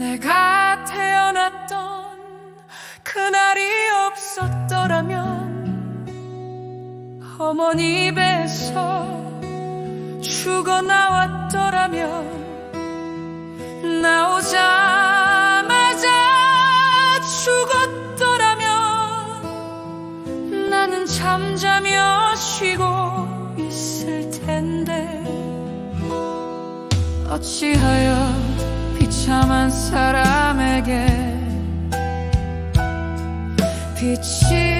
내가 태어났던 그날이 없었더라면 어머니 배에서 죽어 나왔더라면 나오자마자 죽었더라면 나는 잠자며 쉬고 있을 텐데 어찌하여 사람에게 빛이